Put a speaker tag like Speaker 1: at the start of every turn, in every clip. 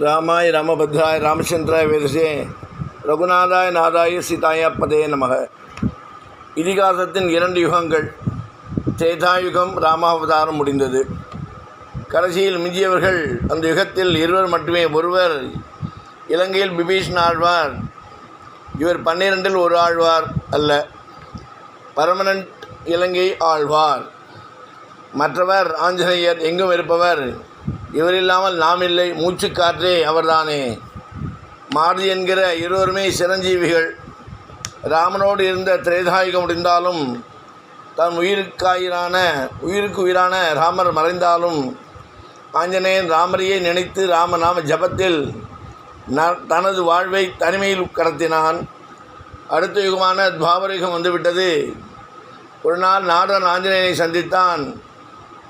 Speaker 1: ராமாய் ராமபத்ராய் ராமச்சந்திராய வேதசே ரகுநாதாய் நாதாய சீதாய பதே நமக. இதிகாசத்தின் இரண்டு யுகங்கள். தேதாயுகம் ராமாவதாரம் முடிந்தது. கடைசியில் மிஞ்சியவர்கள் அந்த யுகத்தில் இருவர் மட்டுமே. ஒருவர் இலங்கையில் பிபீஷன் ஆழ்வார் இவர் பன்னிரெண்டில் ஒரு ஆழ்வார் அல்ல பர்மனண்ட் இலங்கை ஆழ்வார். மற்றவர் ஆஞ்சநேயர் எங்கும் இருப்பவர் இவரில்லாமல் நாம் இல்லை மூச்சுக்காற்றே அவர்தானே. மாறுதி என்கிற இருவருமே சிரஞ்சீவிகள். ராமனோடு இருந்த திரேதாயுகம் முடிந்தாலும் தன் உயிருக்காயிரான உயிருக்கு உயிரான ராமர் மறைந்தாலும் ஆஞ்சநேயன் ராமரையே நினைத்து ராமநாம ஜபத்தில் ந- தனது வாழ்வை தனிமையில் கடத்தினான். அடுத்த யுகமான துவாபர யுகம் வந்துவிட்டது. ஒரு நாள் நாடன் ஆஞ்சநேயனை சந்தித்தான்.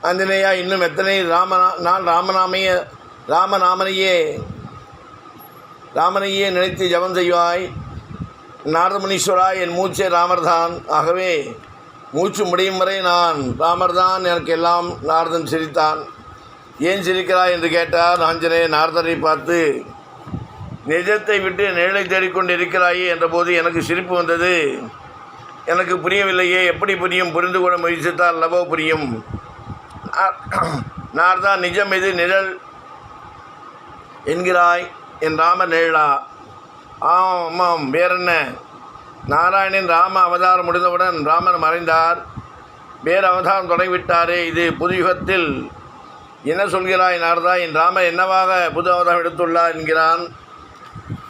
Speaker 1: ஆஞ்சநேயா இன்னும் எத்தனை ராம நான் ராமநாமைய ராமநாமனையே ராமனையே நினைத்து ஜபம் செய்வாய்? நாரதமுனீஸ்வரா என் மூச்சே ராமர்தான். ஆகவே மூச்சு முடியும் வரை நான் ராமர்தான். எனக்கு எல்லாம் நாரதன் சிரித்தான். ஏன் சிரிக்கிறாய் என்று கேட்டார் ஆஞ்சநேய நாரதரை பார்த்து நிஜத்தை விட்டு நிழலை தேடிக்கொண்டு இருக்கிறாயே என்றபோது எனக்கு சிரிப்பு வந்தது. எனக்கு புரியவில்லையே எப்படி புரியும்? புரிந்து கொள்ள முயற்சித்தால் அல்லவோ புரியும். நார்தா நிஜம் இது நிழல் என்கிறாய் என் ராம நிழலா. ஆமாம் ஆமாம் வேறென்ன? நாராயணன் ராம அவதாரம் முடிந்தவுடன் ராமன் மறைந்தார். வேறு அவதாரம் தொடங்கிவிட்டாரே இது புது யுகத்தில் என்ன சொல்கிறாய் நாரதா என் ராமர் என்னவாக புது அவதாரம் எடுத்துள்ளார் என்கிறான்.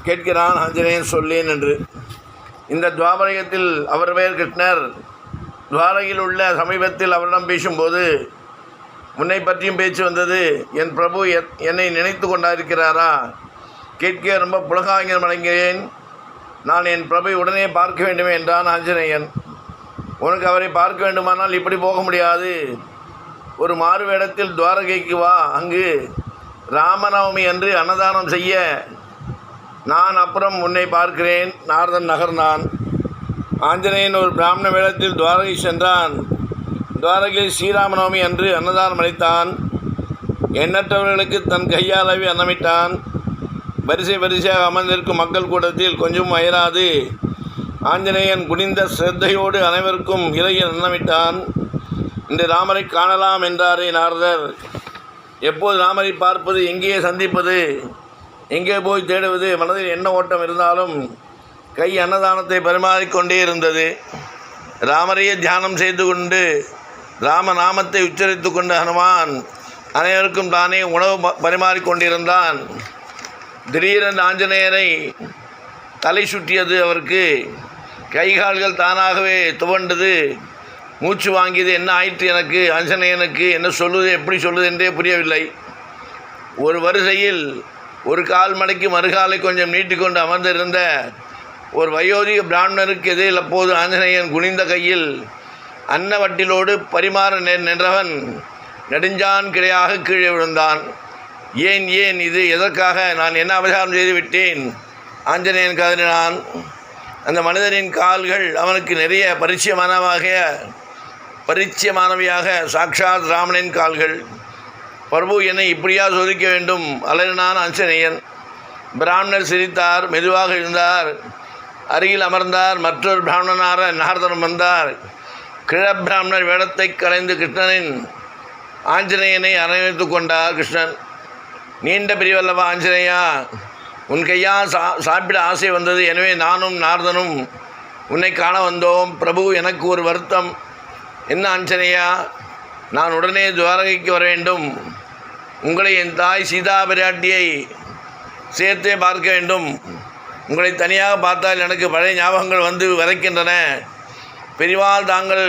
Speaker 1: கேட்கிறான் ஆஞ்சநேயன் சொல்லேன் என்று. இந்த துவாபரகத்தில் அவர் பெயர் கிருஷ்ணர். துவாரகையில் உள்ள சமீபத்தில் அவரிடம் பேசும்போது முன்னை பற்றியும் பேச்சு வந்தது. என் பிரபு எத்- என்னை நினைத்து கொண்டாயிருக்கிறாரா? கேட்க ரொம்ப புலகாங்கிரம் அடைகிறேன். நான் என் பிரபை உடனே பார்க்க வேண்டுமே என்றான் ஆஞ்சநேயன். உனக்கு அவரை பார்க்க வேண்டுமானால் இப்படி போக முடியாது. ஒரு மாறு வேடத்தில் துவாரகைக்கு வா. அங்கு ராமநவமி அன்று அன்னதானம் செய்ய நான் அப்புறம் உன்னை பார்க்கிறேன். நாரதன் நகர்ந்தான். ஆஞ்சநேயன் ஒரு பிராமண வேடத்தில் துவாரகை சென்றான். துவாரகையில் ஸ்ரீராமநவமி அன்று அன்னதானம் அளித்தான். எண்ணற்றவர்களுக்கு தன் கையாலவே அன்னமிட்டான். வரிசை வரிசையாக அமர்ந்திருக்கும் மக்கள் கூட்டத்தில் கொஞ்சம் அயராது. ஆஞ்சநேயன் குனிந்த சிரத்தையோடு அனைவருக்கும் இலையில் அன்னமிட்டான். இன்று ராமரை காணலாம் என்றாரே நாரதர். எப்போது ராமரை பார்ப்பது எங்கேயே சந்திப்பது எங்கே போய் தேடுவது மனதில் என்ன ஓட்டம் இருந்தாலும் கை அன்னதானத்தை பரிமாறிக்கொண்டே இருந்தது. ராமரையே தியானம் செய்து கொண்டு ராம நாமத்தை உச்சரித்து கொண்ட ஹனுமான் அனைவருக்கும் தானே உணவு ப- பரிமாறிக்கொண்டிருந்தான் திடீரென்று ஆஞ்சநேயரை தலை சுற்றியது அவருக்கு. கைகால்கள் தானாகவே துவண்டது. மூச்சு வாங்கியது என்ன ஆயிற்று எனக்கு? ஆஞ்சநேயனுக்கு என்ன சொல்லுது? எப்படி சொல்லுது? என்றே புரியவில்லை. ஒரு வரிசையில் ஒரு கால் மடக்கி மறுகாலை கொஞ்சம் நீட்டிக்கொண்டு அமர்ந்திருந்த ஒரு வயோதிக பிராமணருக்கு எதிரில் அப்போது ஆஞ்சநேயன் குனிந்த கையில் அன்னவட்டிலோடு பரிமாற நின்றவன் நெடுஞ்சான் கிடையாக கீழே விழுந்தான். ஏன் ஏன் இது? எதற்காக? நான் என்ன அபசாரம் செய்து விட்டேன்? ஆஞ்சநேயன் கதறினான். அந்த மனிதனின் கால்கள் அவனுக்கு நிறைய பரிச்சயமானவாக பரிச்சயமானவையாக சாக்ஷாத் ராமனின் கால்கள். பிரபு என்னை இப்படியா சோதிக்க வேண்டும்? அலறினான் ஆஞ்சநேயன். பிராமணர் சிரித்தார் மெதுவாக எழுந்தார். அருகில் அமர்ந்தார். மற்றொரு பிராமணனார நாரதனம் வந்தார். கிழப்பிராமணர் வேடத்தை கலைந்து கிருஷ்ணனின் ஆஞ்சநேயனை அரவணைத்து கொண்டார் கிருஷ்ணன். நீண்ட பிரிவல்லவா ஆஞ்சநேயா உன் கையால் சா சாப்பிட ஆசை வந்தது. எனவே நானும் நாரதனும் உன்னை காண வந்தோம். பிரபு எனக்கு ஒரு வருத்தம். என்ன ஆஞ்சநேயா நான் உடனே துவாரகைக்கு வர வேண்டும். உங்களை என் தாய் சீதா பிராட்டியை சேர்த்தே பார்க்க வேண்டும். உங்களை தனியாக பார்த்தால் எனக்கு பழைய ஞாபகங்கள் வந்து விதைக்கின்றன. பெரிவால் தாங்கள்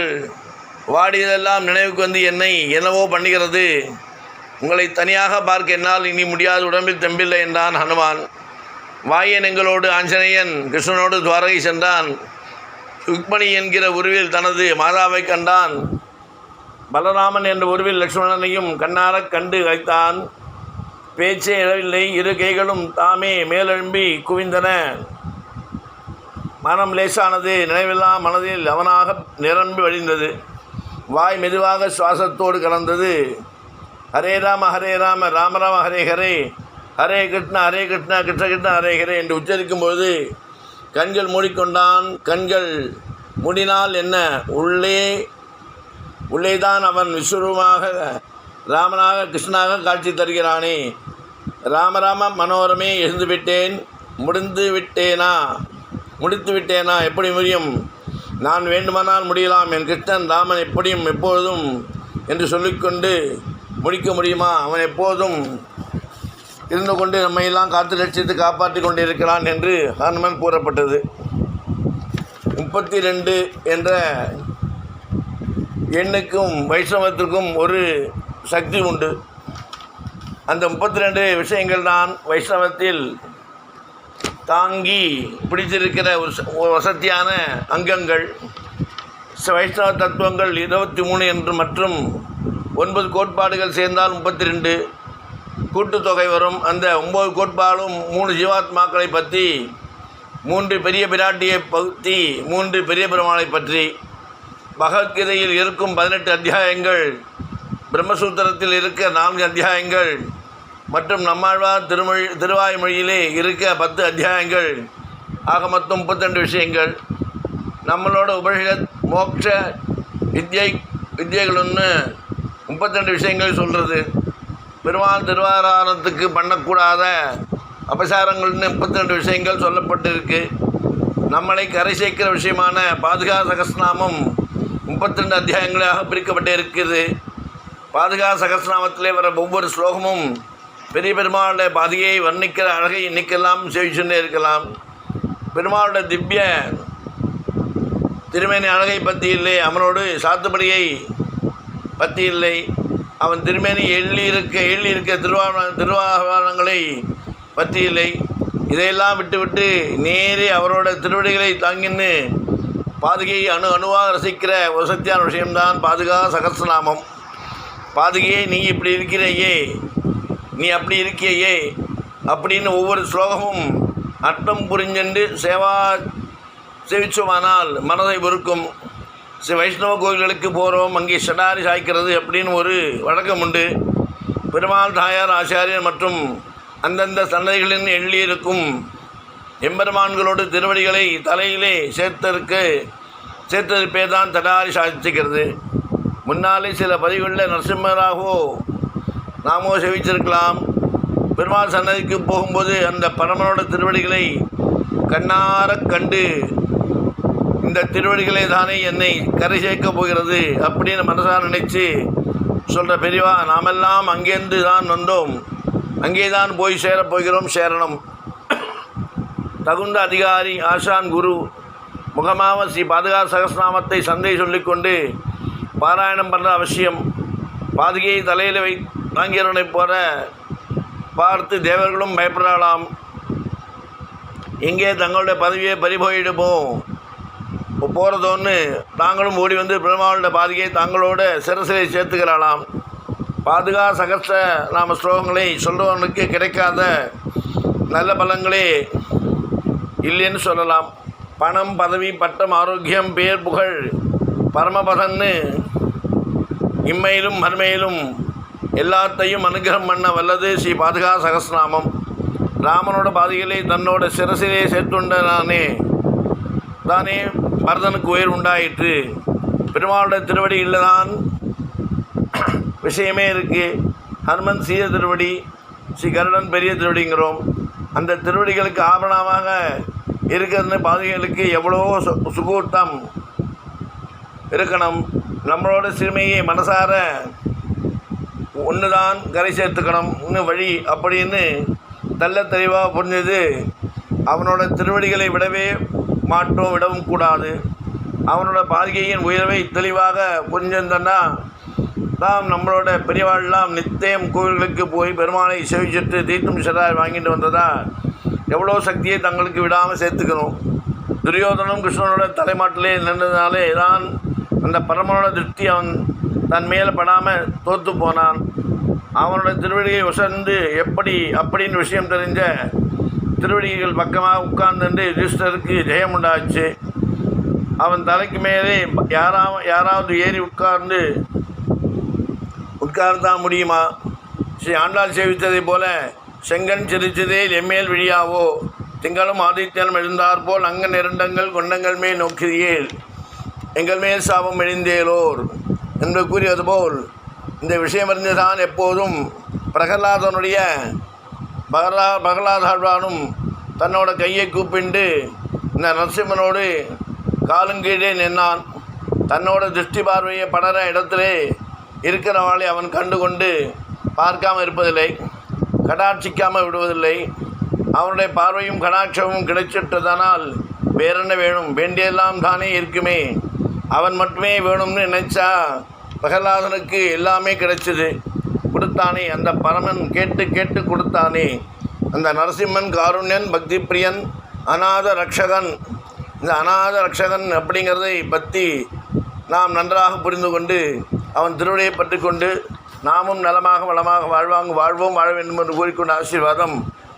Speaker 1: வாடியதெல்லாம் நினைவுக்கு வந்து என்னை என்னவோ பண்ணுகிறது. உங்களை தனியாக பார்க்க என்னால் இனி முடியாது உடம்பில் தெம்பில்லை என்றான் ஹனுமான். வாயன் எங்களோடு ஆஞ்சநேயன் கிருஷ்ணனோடு துவாரகை சென்றான். ருக்மணி என்கிற உருவில் தனது மாதாவை கண்டான். பலராமன் என்ற உருவில் லக்ஷ்மணனையும் கண்ணாரக் கண்டு வைத்தான் பேச்சே எழவில்லை இரு கைகளும் தாமே மேலெழும்பி குவிந்தன. மனம் லேசானது நினைவில்லா மனதில் அவனாக நிரம்பி வழிந்தது. வாய் மெதுவாக சுவாசத்தோடு கலந்தது. ஹரே ராம ஹரே ராம ராம ராம ஹரே ஹரே. ஹரே கிருஷ்ணா ஹரே கிருஷ்ணா கிருஷ்ண கிருஷ்ணா ஹரே ஹரே என்று உச்சரிக்கும்போது கண்கள் மூடிக்கொண்டான். கண்கள் முடினால் என்ன? உள்ளே உள்ளேதான் அவன் விஸ்வரூபமாக ராமனாக கிருஷ்ணனாக காட்சி தருகிறானே. ராமராம மனோரமே எழுந்துவிட்டேன். முடிந்து விட்டேனா முடித்து விட்டேனா? எப்படி முடியும்? நான் வேண்டுமானால் முடியலாம். என் கிருஷ்ணன் ராமன் எப்படியும் எப்பொழுதும் என்று சொல்லிக்கொண்டு முடிக்க முடியுமா? அவன் எப்போதும் இருந்து கொண்டு நம்மையெல்லாம் காத்து லட்சித்து காப்பாற்றி கொண்டு இருக்கிறான் என்று ஹனுமன் கூறப்பட்டது. முப்பத்தி ரெண்டு என்ற எண்ணுக்கும் வைஷ்ணவத்திற்கும் ஒரு சக்தி உண்டு. அந்த முப்பத்தி ரெண்டு விஷயங்கள் தான் வைஷ்ணவத்தில் தாங்கி பிடித்திருக்கிற ஒரு வசதியான அங்கங்கள் வைஷ்ணவ தத்துவங்கள் இருபத்தி மூணு என்று மற்றும் ஒன்பது கோட்பாடுகள் சேர்ந்தால் முப்பத்தி ரெண்டு கூட்டுத்தொகை வரும். அந்த ஒம்பது கோட்பாடும் மூணு ஜீவாத்மாக்களை பற்றி மூன்று பெரிய பிராட்டியை பற்றி மூன்று பெரிய பெருமாளை பற்றி. பகவத்கீதையில் இருக்கும் பதினெட்டு அத்தியாயங்கள் பிரம்மசூத்திரத்தில் இருக்க நான்கு அத்தியாயங்கள் மற்றும் நம்மாழ்வார் திருமொழி திருவாய்மொழியிலே இருக்க பத்து அத்தியாயங்கள் ஆக மொத்தம் முப்பத்திரெண்டு விஷயங்கள். நம்மளோட உபனிஷத் மோட்ச வித்யை வித்தியைகளுன்னு முப்பத்தெண்டு விஷயங்கள் சொல்கிறது பெருமாள் திருவாராரத்துக்கு பண்ணக்கூடாத அபசாரங்கள்னு முப்பத்திரெண்டு விஷயங்கள் சொல்லப்பட்டிருக்கு. நம்மளை கரை சேர்க்கிற விஷயமான பாதுகா சகஸ்நாமம் முப்பத்திரெண்டு அத்தியாயங்களாக பிரிக்கப்பட்டு இருக்குது பாதுகா சகஸ்நாமத்திலே வர ஒவ்வொரு ஸ்லோகமும் பெரிய பெருமாளுடைய பாதையை வர்ணிக்கிற அழகை இன்னைக்கெல்லாம் செவிச்சுட்டே இருக்கலாம். பெருமாளுடைய திவ்ய திருமேனி அழகை பற்றி இல்லை அவனோடு சாத்துப்படியை பற்றி இல்லை. அவன் திருமேனி எள்ளி இருக்க எள்ளி இருக்க திருவாரண திருவாரணங்களை பற்றி இல்லை. இதையெல்லாம் விட்டுவிட்டு நேரே அவரோட திருவடிகளை தாங்கின்னு பாதுகையை அணு அணுவாக ரசிக்கிற ஒரு விஷயம்தான் பாதுகா சகஸ்ரநாமம் பாதுகையே நீ இப்படி இருக்கிறையே. நீ அப்படி இருக்கியே அப்படின்னு ஒவ்வொரு ஸ்லோகமும் அர்த்தம் புரிஞ்சென்று சேவா செவிச்சோமானால் மனதை பொறுக்கும் ஸ்ரீ வைஷ்ணவ கோயில்களுக்கு போகிறோம் அங்கே ஷடாரி சாய்க்கிறது அப்படின்னு ஒரு வழக்கம் உண்டு. பெருமாள் தாயார் ஆச்சாரியர் மற்றும் அந்தந்த சன்னதிகளின் எள்ளியிருக்கும் எம்பெருமான்களோடு திருவடிகளை தலையிலே சேர்த்தற்கு சேர்த்ததிற்பே தான் தடாரி சாதிச்சுக்கிறது முன்னாலே சில பதிவுகளில் நரசிம்மராகவோ நாமோ செவிச்சிருக்கலாம் பெருமாள் சன்னதிக்கு போகும்போது அந்த பரமனோட திருவடிகளை கண்ணாரக் கண்டு இந்த திருவடிகளை தானே என்னை கரை சேர்க்க போகிறது அப்படின்னு மனசாக நினைச்சு சொல்கிற பெரியவா நாமெல்லாம் அங்கேருந்து தான் வந்தோம். அங்கே தான் போய் சேரப் போகிறோம் சேரணும். தகுந்த அதிகாரி ஆசான் குரு முகமாக ஸ்ரீ பாதுகா சகஸ்நாமத்தை சந்தை சொல்லிக்கொண்டு பாராயணம் பண்ணுற அவசியம். பாதுகையை தலையில் வை தாங்கியவனை போல பார்த்து தேவர்களும் பயப்படலாம். எங்கே தங்களுடைய பதவியை பறிபோயிடுமோ போகிறதோன்னு தாங்களும் ஓடி வந்து பெருமாளுடைய பாதுகையை தங்களோட சிரசிலை சேர்த்துக்கிறாளாம் பாதுகா சகஸ்த நாம ஸ்லோகங்களை சொல்றவனுக்கு கிடைக்காத நல்ல பலங்களே இல்லைன்னு சொல்லலாம். பணம் பதவி பட்டம் ஆரோக்கியம் பேர் புகழ் பரமபதன்னு இம்மையிலும் மறுமையிலும் எல்லாத்தையும் அனுகிரகம் பண்ண வல்லது ஸ்ரீ பாதுகா சகஸ்நாமம் ராமனோட பாதைகளை தன்னோட சிரசிலே சேர்த்துண்டனானே தானே பரதனுக்கு உயிர் உண்டாயிற்று. பெருமாளுடைய திருவடியில் தான் விஷயமே இருக்குது ஹனுமன் சீர திருவடி ஸ்ரீ கருடன் பெரிய திருவடிங்கிறோம். அந்த திருவடிகளுக்கு ஆபரணமாக இருக்கிறதுன்னு பாதைகளுக்கு எவ்வளோ சு சுகூட்டம் இருக்கணும். நம்மளோட சிறுமையை மனசார ஒன்று தான் கரை சேர்த்துக்கணும் இன்னும் வழி அப்படின்னு தள்ள தெளிவாக புரிஞ்சது. அவனோட திருவடிகளை விடவே மாட்டோம் விடவும் கூடாது. அவனோட பாதிகையின் உயர்வை தெளிவாக புரிஞ்சிருந்தன்னா நாம் நம்மளோட பெரியவாள்லாம் நித்தியம் கோவில்களுக்கு போய் பெருமாளை சேவிச்சிட்டு தீர்த்தம் சிறாய் வாங்கிட்டு வந்ததா? எவ்வளோ சக்தியை தங்களுக்கு விடாமல் சேர்த்துக்கணும். துரியோதனும் கிருஷ்ணனோட தலைமாட்டிலே நின்றதுனாலே தான் அந்த பரமனோட திருப்தி அவன் தன் மேலே படாமல் தோற்று போனான். அவனோட திருவடியை உசர்ந்து எப்படி அப்படின்னு விஷயம் தெரிஞ்ச திருவடிகள் பக்கமாக உட்கார்ந்துட்டு யுதிஷ்டருக்கு ஜெயம் உண்டாச்சு அவன் தலைக்கு மேலே யாராவது யாராவது ஏறி உட்கார்ந்து உட்கார்ந்தா முடியுமா? ஸ்ரீ ஆண்டாள் சேவித்ததை போல செங்கன் சிரிச்சதே எம்மேல் விழியாவோ? திங்களும் ஆதித்யனும் எழுந்தார் போல் அங்கன் இரண்டங்கள் கொண்டங்கள் மேல் நோக்கிறியேல் எங்கள் மேல் சாபம் எழுந்தேலோர். என்று கூறியது போல் இந்த விஷயமறிந்துதான் எப்போதும் பிரகலாதனுடைய பகலா பகலாதாழ்வானும் தன்னோட கையை கூப்பிண்டு இந்த நரசிம்மனோடு காலுங்கீழே நின்னான். தன்னோட திருஷ்டி பார்வையை படர இடத்திலே இருக்கிறவாளை அவன் கண்டு கொண்டு பார்க்காம இருப்பதில்லை கடாட்சிக்காமல் விடுவதில்லை. அவனுடைய பார்வையும் கடாட்சமும் கிடைச்சிட்டதனால் வேறென்ன வேணும்? வேண்டியெல்லாம் தானே இருக்குமே. அவன் மட்டுமே வேணும்னு நினைச்சா பிரகலாதனுக்கு எல்லாமே கிடைச்சிது. கொடுத்தானே அந்த பரமன் கேட்டு கேட்டு கொடுத்தானே. அந்த நரசிம்மன் காருண்யன் பக்தி பிரியன் அநாத ரக்ஷகன். இந்த அநாத ரக்ஷகன் அப்படிங்கிறதை பற்றி நாம் நன்றாக புரிந்து கொண்டு அவன் திருவிடையை பற்றி கொண்டு நாமும் நலமாக வளமாக வாழ்வாங்க வாழ்வோம் வாழ வேண்டும் என்று கூறிக்கொண்ட ஆசீர்வாதம்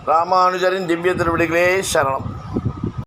Speaker 1: ராமானுஜரின் திவ்ய திருவிடிகளே சரணம்.